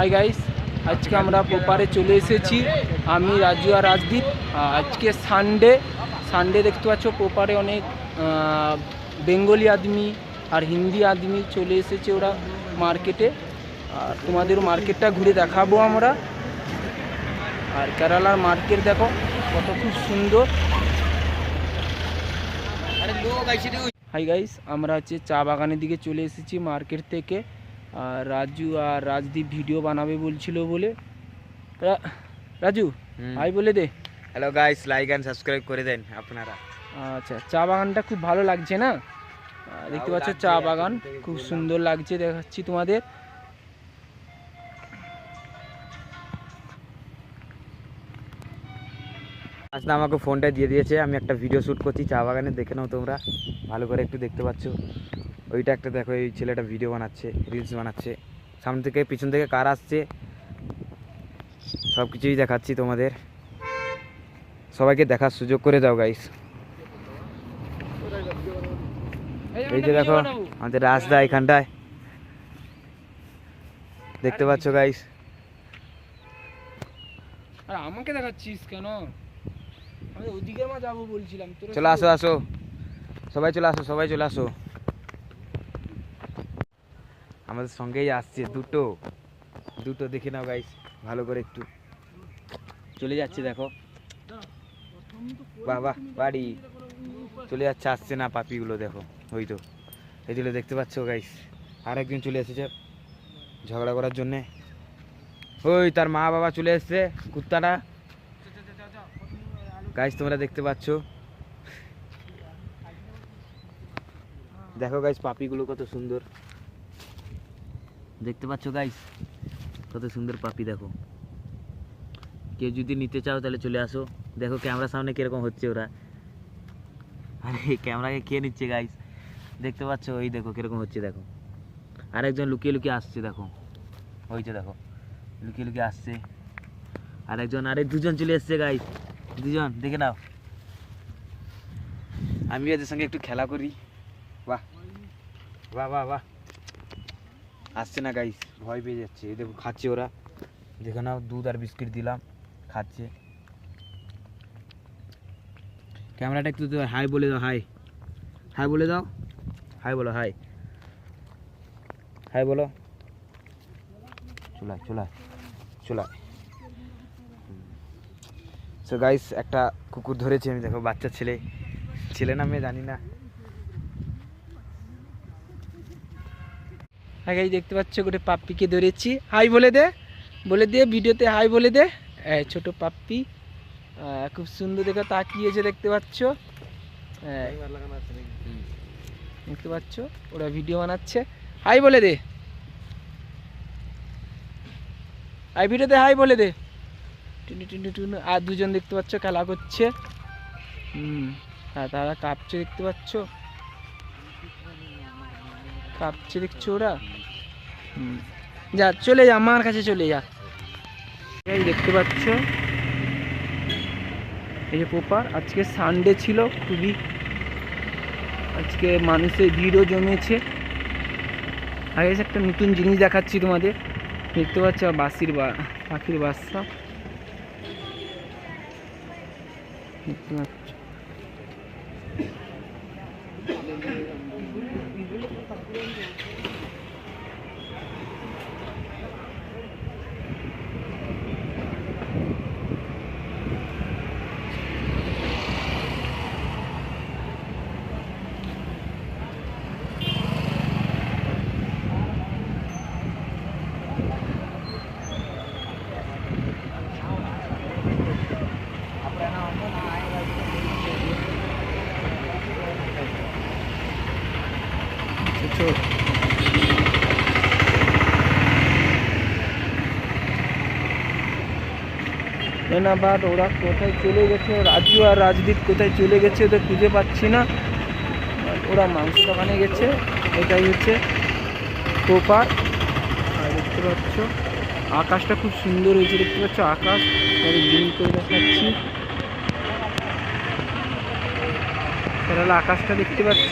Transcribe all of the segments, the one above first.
Hi guys আজকে আমরা পোপারে চলে এসেছি। আমি রাজু আর রাজদীপ। আজকে সানডে সানডে দেখতে পাচ্ছ পোপারে অনেক বেঙ্গলি আদমি আর হিন্দি আদমি চলে এসেছে ওরা মার্কেটে আর তোমাদের মার্কেটটা ঘুরে দেখাবো আমরা। আর কেরালার মার্কেট দেখো, কত খুব সুন্দর। হাই গাইস আমরা হচ্ছে চা বাগানের দিকে চলে এসেছি মার্কেট থেকে। আর রাজু আর রাজদীপ ভিডিও বানাবে বলছিল বলে। রাজু ভাই বলে দে। Hello guys like and subscribe করে দেন আপনারা। আচ্ছা চা বাগানটা খুব ভালো লাগছে না? দেখতে পাচ্ছ চা বাগান খুব সুন্দর লাগছে দেখাচ্ছি তোমাদের। আজকে আমাকে ফোনটা দিয়ে দিয়েছে আমি একটা ভিডিও শ্যুট করছি চা বাগানে দেখে নাও তোমরা। ভালো করে একটু দেখতে পাচ্ছ। ওইটা একটা দেখো এই ছেলেটা ভিডিও বানাচ্ছে রিলস বানাচ্ছে। সামনে থেকে পিছন থেকে কার আসছে? সব কিছুই দেখাচ্ছি তোমাদের। সবাইকে দেখার সুযোগ করে দাও গাইস এই যে দেখো আমাদের রাস্তা এখানটায়। দেখতে পাচ্ছ গাইস আর আমাকে দেখাচ্ছিস কেন? আমি ওদিকে মা যাব বলছিলাম চলে আসো আসো। সবাই চলে আসো সবাই চলে আসো। আমাদের সঙ্গেই আসছে, দুটো। দুটো দেখে নাও গাইস ভালো করে একটু। চলে যাচ্ছে, দেখো। বাহ বাড়ি। চলে যাচ্ছে, আসছে না পাপিগুলো, দেখো। ওই তো। এইগুলো দেখতে পাচ্ছ গাইস আর একজন চলে এসেছে ঝগড়া করার জন্যে। ওই, তার মা বাবা চলে এসছে, কুত্তাটা। গাইস তোমরা দেখতে পাচ্ছ। দেখো গাইস পাপিগুলো কত সুন্দর। দেখতে পাচ্ছ গাইস কত সুন্দর পাপি, দেখো। কেউ যদি নিতে চাও, তাহলে চলে আসো। দেখো ক্যামেরার সামনে কীরকম হচ্ছে ওরা। আরে ক্যামেরাকে কে নিচ্ছে গাইস দেখতে পাচ্ছ? ওই দেখো, কীরকম হচ্ছে, দেখো। আরেকজন লুকিয়ে লুকিয়ে আসছে, দেখো। ওই যে দেখো, লুকিয়ে লুকিয়ে আসছে। আরেকজন, আরে, দুজন চলে এসছে গাইস দুজন, দেখে নাও। আমি এদের সঙ্গে একটু খেলা করি। বাহ। বাহ বাহ বাহ। আসছে না গাইস ভয় পেয়ে যাচ্ছে। এই দেখো, খাচ্ছে ওরা। দেখে নাও, দুধ আর বিস্কিট দিলাম, খাচ্ছে। ক্যামেরাটা একটু হাই বলে দাও, হাই। হাই বলে দাও। হাই বলো, হাই। হাই বলো। চলায় চলায় চলায়। সো গাইস একটা কুকুর ধরেছি, আমি দেখো, বাচ্চা ছেলে। ছেলে না মেয়ে, জানি না। আগে দেখতে পাচ্ছ, গোটে পাপ্পিকে ধরেছি। হাই বলে দে। বলে দে, ভিডিওতে হাই বলে দে। ছোট পাপ্পি। খুব সুন্দর দেখে, তাকিয়েছে দেখতে পাচ্ছ। দেখতে পাচ্ছ, ওরা ভিডিও বানাচ্ছে। হাই বলে দে। হাই ভিডিওতে হাই বলে দে। টুনু টুনু টুনু। আর দুজন দেখতে পাচ্ছ, খেলা করছে। হুম তারা কাঁপছে দেখতে পাচ্ছ। কাঁপছে দেখছ ওরা। যা, চলে যা আমার কাছে চলে যা। এই দেখতে পাচ্ছ? এই যে পোপার, আজকে সানডে ছিল, খুবই আজকে মানুষের ভিড়ও জমেছে। আগে একটা নতুন জিনিস দেখাচ্ছি তোমাদের। দেখতে পাচ্ছ বাসির বা, পাখির বাসা। দেখতে পাচ্ছ। না বাট ওরা কোথায় চলে গেছে? রাজু আর রাজদীপ কোথায় চলে গেছে ওদের খুঁজে পাচ্ছি না। ওরা মাংস দোকানে গেছে। এটাই হচ্ছে কোপার আর দেখতে পাচ্ছ, আকাশটা খুব সুন্দর হয়েছে। দেখতে পাচ্ছ, আকাশ। আমি জুম করে দেখাচ্ছি। কেরালা আকাশটা দেখতে পাচ্ছ।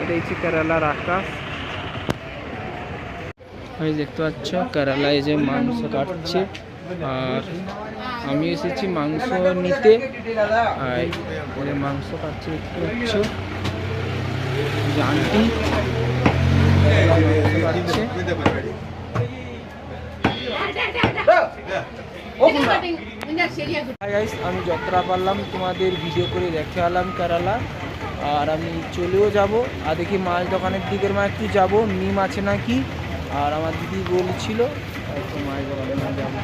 এটা হচ্ছে কেরালার আকাশ এই দেখতে পাচ্ছ কেরালা এই যে মাংস কাটছে। আর আমি এসেছি মাংস নিতে। আর মাংস কাটছে দেখতে পাচ্ছ। আন্টি কাটছে হাই আমি যাত্রা পারলাম, তোমাদের ভিডিও করে দেখে আলাম কেরালা। আর আমি চলেও যাব। আর দেখি মাছ দোকানের দিকের মা একটু যাব মিম আছে নাকি? আর আমার দিদি বলছিল মাছ দোকানে যাব।